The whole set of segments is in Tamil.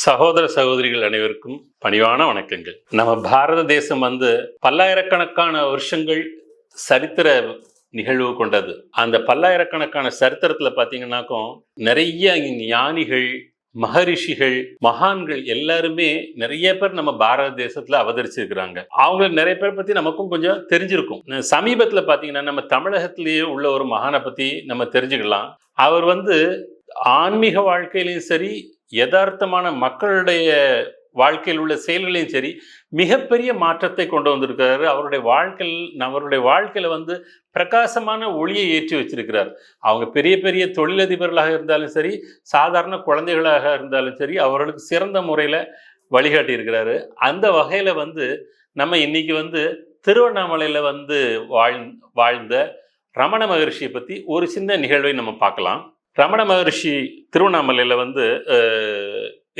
சகோதர சகோதரிகள் அனைவருக்கும் பணிவான வணக்கங்கள். நம்ம பாரத தேசம் வந்து பல்லாயிரக்கணக்கான வருஷங்கள் சரித்திர நிகழ்வு கொண்டது. அந்த பல்லாயிரக்கணக்கான சரித்திரத்தில் பார்த்தீங்கன்னாக்கும் நிறைய ஞானிகள் மகரிஷிகள் மகான்கள் எல்லாருமே நிறைய பேர் நம்ம பாரத தேசத்துல அவதரிச்சிருக்கிறாங்க. அவங்க நிறைய பேர் பத்தி நமக்கும் கொஞ்சம் தெரிஞ்சிருக்கும். சமீபத்துல பாத்தீங்கன்னா நம்ம தமிழகத்திலேயே உள்ள ஒரு மகானை பத்தி நம்ம தெரிஞ்சுக்கலாம். அவர் வந்து ஆன்மீக வாழ்க்கையிலையும் சரி யதார்த்தமான மக்களுடைய வாழ்க்கையில் உள்ள செயல்களையும் சரி மிகப்பெரிய மாற்றத்தை கொண்டு வந்திருக்கிறாரு. அவருடைய வாழ்க்கையில் அவருடைய வாழ்க்கையில் வந்து பிரகாசமான ஒளியை ஏற்றி வச்சிருக்கிறார். அவங்க பெரிய பெரிய தொழிலதிபர்களாக இருந்தாலும் சரி சாதாரண குழந்தைகளாக இருந்தாலும் சரி அவர்களுக்கு சிறந்த முறையில் வழிகாட்டி இருக்கிறாரு அந்த வகையில் வந்து நம்ம இன்னைக்கு வந்து திருவண்ணாமலையில் வந்து வாழ் வாழ்ந்த ரமண மகரிஷியை பற்றி ஒரு சின்ன நிகழ்வை நம்ம பார்க்கலாம். ரமண மகரிஷி திருவண்ணாமலையில் வந்து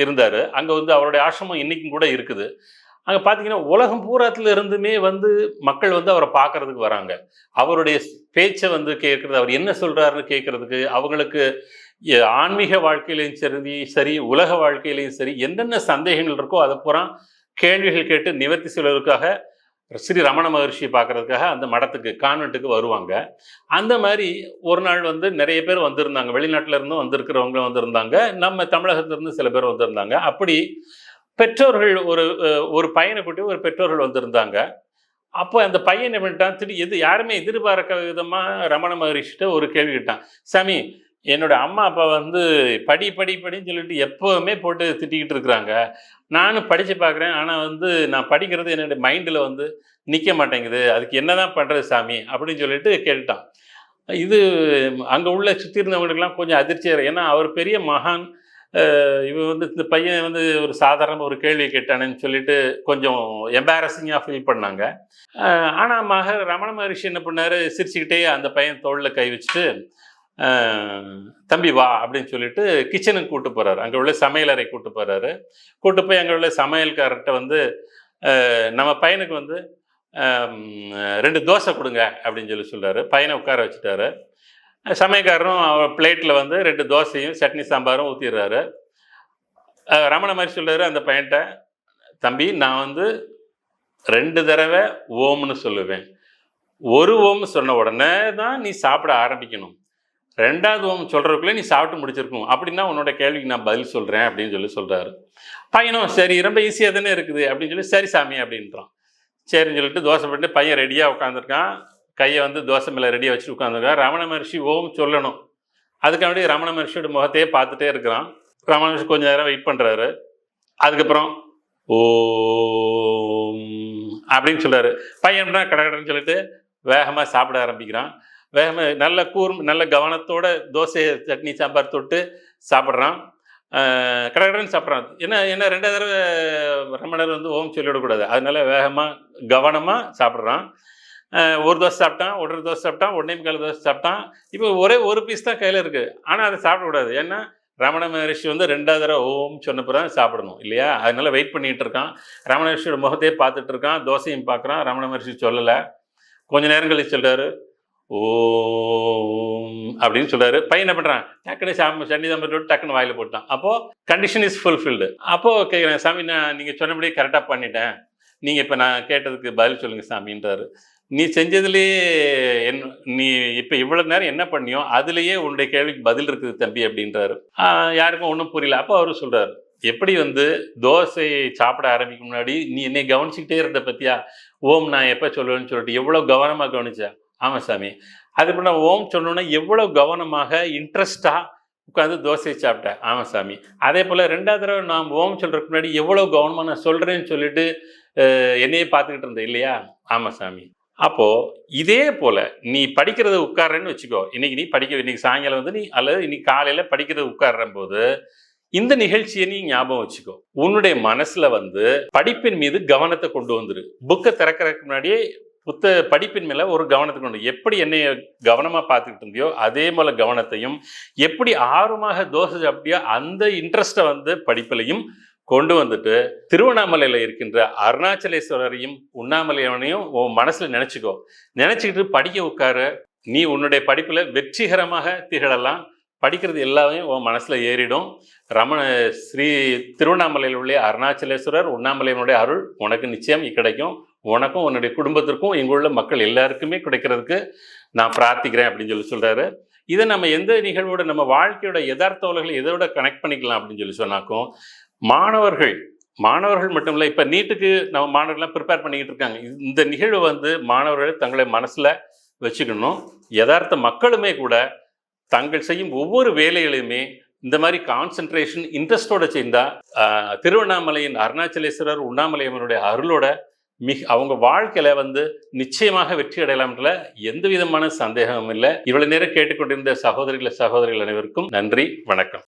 இருந்தார். அங்கே வந்து அவருடைய ஆசிரமம் இன்றைக்கும் கூட இருக்குது. அங்கே பார்த்தீங்கன்னா உலகம் பூராத்துல இருந்துமே வந்து மக்கள் வந்து அவரை பார்க்கறதுக்கு வராங்க. அவருடைய பேச்சை வந்து கேட்குறது அவர் என்ன சொல்கிறாருன்னு கேட்குறதுக்கு அவங்களுக்கு ஆன்மீக வாழ்க்கையிலையும் சரி சரி உலக வாழ்க்கையிலையும் சரி என்னென்ன சந்தேகங்கள் இருக்கோ அதை பூரா கேள்விகள் கேட்டு நிவர்த்தி செய்வதற்காக ஸ்ரீ ரமண மகர்ஷியை பார்க்கறதுக்காக அந்த மடத்துக்கு கான்வெண்ட்டுக்கு வருவாங்க. அந்த மாதிரி ஒரு நாள் வந்து நிறைய பேர் வந்திருந்தாங்க. வெளிநாட்டில் இருந்தும் வந்திருக்கிறவங்களும் வந்திருந்தாங்க. நம்ம தமிழகத்திலேருந்து சில பேர் வந்திருந்தாங்க. அப்படி பெற்றோர்கள் ஒரு ஒரு பையனை கூட்டி ஒரு பெற்றோர்கள் வந்திருந்தாங்க. அப்போ அந்த பையன் என்ன பண்ணிட்டான்? திடீர் எது யாருமே எதிர்பார்க்க விதமாக ரமண மகரிஷிட்ட ஒரு கேள்வி கேட்டான். சாமி என்னோட அம்மா அப்பா வந்து படி படி படின்னு சொல்லிட்டு எப்போவுமே போட்டு திட்டிக்கிட்டு இருக்கிறாங்க. நானும் படித்து பார்க்குறேன். ஆனால் வந்து நான் படிக்கிறது என்னோட மைண்டில் வந்து நிற்க மாட்டேங்குது. அதுக்கு என்ன தான் பண்ணுறது சாமி? அப்படின்னு சொல்லிட்டு கேட்டுட்டான். இது அங்கே உள்ள சுற்றி இருந்தவங்களுக்கெல்லாம் கொஞ்சம் அதிர்ச்சியாக ஏன்னா அவர் பெரிய மகான். இவன் வந்து இந்த பையன் வந்து ஒரு சாதாரண ஒரு கேள்வி கேட்டானேன்னு சொல்லிட்டு கொஞ்சம் எம்பாரசிங்காக ஃபீல் பண்ணாங்க. ஆனால் மக ரமண மகரிஷி என்ன பண்ணார்? சிரிச்சுக்கிட்டே அந்த பையன் தோளில் கை வச்சுட்டு தம்பி வா அப்படின்னு சொல்லிட்டு கிச்சனுக்கு கூட்டு போறாரு. அங்கே உள்ள சமையலறை கூட்டு போறாரு. கூட்டு போய் அங்கே உள்ள சமையல்காரர்கிட்ட வந்து நம்ம பையனுக்கு வந்து ரெண்டு தோசை கொடுங்க அப்படின்னு சொல்லி சொல்கிறாரு பையனை உட்கார வச்சுட்டாரு. சமயக்காரரும் அவர் பிளேட்டில் வந்து ரெண்டு தோசையும் சட்னி சாம்பாரும் ஊற்றிடுறாரு ரமண மாதிரி சொல்கிறாரு அந்த பையன்கிட்ட தம்பி நான் வந்து ரெண்டு தடவை ஓம்னு சொல்லுவேன். ஒரு ஓம் சொன்ன உடனே தான் நீ சாப்பிட ஆரம்பிக்கணும். ரெண்டாவது ஓம் சொல்கிறதுக்குள்ளே நீ சாப்பிட்டு முடிச்சிருக்கணும். அப்படின்னா உன்னோட கேள்விக்கு நான் பதில் சொல்கிறேன் அப்படின்னு சொல்லி சொல்கிறாரு பையனும் சரி ரொம்ப ஈஸியாக தானே இருக்குது அப்படின்னு சொல்லி சரி சாமி அப்படின்றான். சரின்னு சொல்லிட்டு தோசை பண்ணிட்டு பையன் ரெடியாக உட்காந்துருக்கான் கையை வந்து தோசை மேலே ரெடியாக வச்சுட்டு உட்காந்துருக்கான் ரமண மகர்ஷி ஓம் சொல்லணும். அதுக்காண்டி ரமண மகர்ஷியோட முகத்தையே பார்த்துட்டே இருக்கிறான். ரமண மகர்ஷி கொஞ்சம் நேரம் வெயிட் பண்ணுறாரு அதுக்கப்புறம் ஓம் அப்படின்னு சொல்கிறாரு பையன் கடை கடைன்னு சொல்லிட்டு வேகமாக சாப்பிட ஆரம்பிக்கிறான். வேகமாக நல்ல கூர் நல்ல கவனத்தோட தோசை சட்னி சாம்பார் தொட்டு சாப்பிட்றான். கடற்கடன் சாப்பிட்றான். என்ன என்ன ரெண்டாவது தடவை ரமணர் வந்து ஓம் சொல்லிவிடக்கூடாது அதனால வேகமாக கவனமாக சாப்பிட்றான். ஒரு தோசை சாப்பிட்டான் ஒரு தோசை சாப்பிட்டான் ஒன்றே கால தோசை சாப்பிட்டான். இப்போ ஒரே ஒரு பீஸ் தான் கையில் இருக்குது ஆனால் அதை சாப்பிடக்கூடாது. ஏன்னா ரமண மகரிஷி வந்து ரெண்டாவது தடவை ஓம் சொன்ன பிறகு சாப்பிடணும் இல்லையா? அதனால வெயிட் பண்ணிகிட்டு இருக்கான். ரமண மகரிஷியோட முகத்தையே பார்த்துட்டு இருக்கான் தோசையும் பார்க்குறான். ரமண மகர்ஷி சொல்லலை. கொஞ்ச நேரம் கழிச்சு சொல்கிறாரு ஓம் அப்படின்னு சொல்றாரு. பையன் என்ன பண்றான்? டக்குனு சாமி சன்னி தம்பி டக்குன்னு வாயில போட்டான். அப்போ கண்டிஷன் இஸ் ஃபுல்ஃபில்டு அப்போ கேட்குறேன் சாமி நான் நீங்க சொன்னபடி கரெக்டாக பண்ணிட்டேன். நீங்க இப்போ நான் கேட்டதுக்கு பதில் சொல்லுங்க சாமின்றாரு. நீ செஞ்சதுலேயே என் நீ இப்போ இவ்வளோ நேரம் என்ன பண்ணியோ அதுலேயே உன்னுடைய கேள்விக்கு பதில் இருக்குது தம்பி அப்படின்றாரு. யாருக்கும் ஒன்றும் புரியல. அப்போ அவர் சொல்கிறார் எப்படி வந்து தோசை சாப்பிட ஆரம்பிக்கும் முன்னாடி நீ என்னை கவனிச்சுக்கிட்டே இருந்த பத்தியா? ஓம் நான் எப்போ சொல்லுவேன்னு சொல்லிட்டு எவ்வளோ கவனமாக கவனிச்சா? ஆமாம் சாமி. அதுக்கு நான் ஓம் சொன்னோன்னா எவ்வளோ கவனமாக இன்ட்ரெஸ்டாக உட்காந்து தோசையை சாப்பிட்டேன் ஆமாம் சாமி. அதே போல் ரெண்டாவது தடவை நான் ஓம் சொல்கிறதுக்கு முன்னாடி எவ்வளோ கவனமாக நான் சொல்கிறேன்னு சொல்லிட்டு என்னையே பார்த்துக்கிட்டு இருந்தேன் இல்லையா? ஆமாம் சாமி. அப்போது இதே போல் நீ படிக்கிறத உட்கார்றேன்னு வச்சுக்கோ. இன்றைக்கி நீ படிக்க இன்னைக்கு சாயங்காலம் வந்து நீ அல்லது இன்னைக்கு காலையில் படிக்கிறத உட்கார்ற போது இந்த நிகழ்ச்சியை நீ ஞாபகம் வச்சுக்கோ. உன்னுடைய மனசில் வந்து படிப்பின் மீது கவனத்தை கொண்டு வந்துரு. புக்கை திறக்கறதுக்கு முன்னாடியே புத்த படிப்பின் மேலே ஒரு கவனத்தை கொண்டு எப்படி என்னைய கவனமாக பார்த்துக்கிட்டு இருந்தியோ அதே போல கவனத்தையும் எப்படி ஆர்வமாக தோசை சாப்பிட்டியோ அந்த இன்ட்ரெஸ்ட்டை வந்து படிப்பிலையும் கொண்டு வந்துட்டு திருவண்ணாமலையில் இருக்கின்ற அருணாச்சலேஸ்வரரையும் உண்ணாமலையவனையும் உன் மனசில் நினச்சிக்கோ. நினச்சிக்கிட்டு படிக்க உட்காரு நீ உன்னுடைய படிப்பில் வெற்றிகரமாக திகழலாம். படிக்கிறது எல்லாமே உன் மனசில் ஏறிடும். ரமண ஸ்ரீ திருவண்ணாமலையில் உள்ள அருணாச்சலேஸ்வரர் உண்ணாமலையனுடைய அருள் உனக்கு நிச்சயம் கிடைக்கும் உனக்கும் உன்னுடைய குடும்பத்திற்கும் இங்குள்ள மக்கள் எல்லாருக்குமே கிடைக்கிறதுக்கு நான் பிரார்த்திக்கிறேன் அப்படின்னு சொல்லி சொல்கிறாரு இதை நம்ம எந்த நிகழ்வோட நம்ம வாழ்க்கையோட யதார்த்த உலகளை எதோட கனெக்ட் பண்ணிக்கலாம் அப்படின்னு சொல்லி சொன்னாக்கும் மாணவர்கள் மாணவர்கள் மட்டும் இல்லை இப்போ நீட்டுக்கு நம்ம மாணவர்கள்லாம் ப்ரிப்பேர் பண்ணிக்கிட்டு இருக்காங்க. இந்த நிகழ்வு வந்து மாணவர்கள் தங்களை மனசில் வச்சுக்கணும். யதார்த்த மக்களுமே கூட தாங்கள் செய்யும் ஒவ்வொரு வேலைகளையுமே இந்த மாதிரி கான்சென்ட்ரேஷன் இன்ட்ரெஸ்டோட செய்தால் திருவண்ணாமலையின் அருணாச்சலேஸ்வரர் உண்ணாமலையம்மனுடைய அருளோட மிக அவங்க வாழ்க்கையில வந்து நிச்சயமாக வெற்றி அடையலாம்ன்ற எந்த விதமான சந்தேகமும் இல்லை. இவ்வளவு நேரம் கேட்டுக்கொண்டிருந்த சகோதரிகள் சகோதரிகள் அனைவருக்கும் நன்றி வணக்கம்.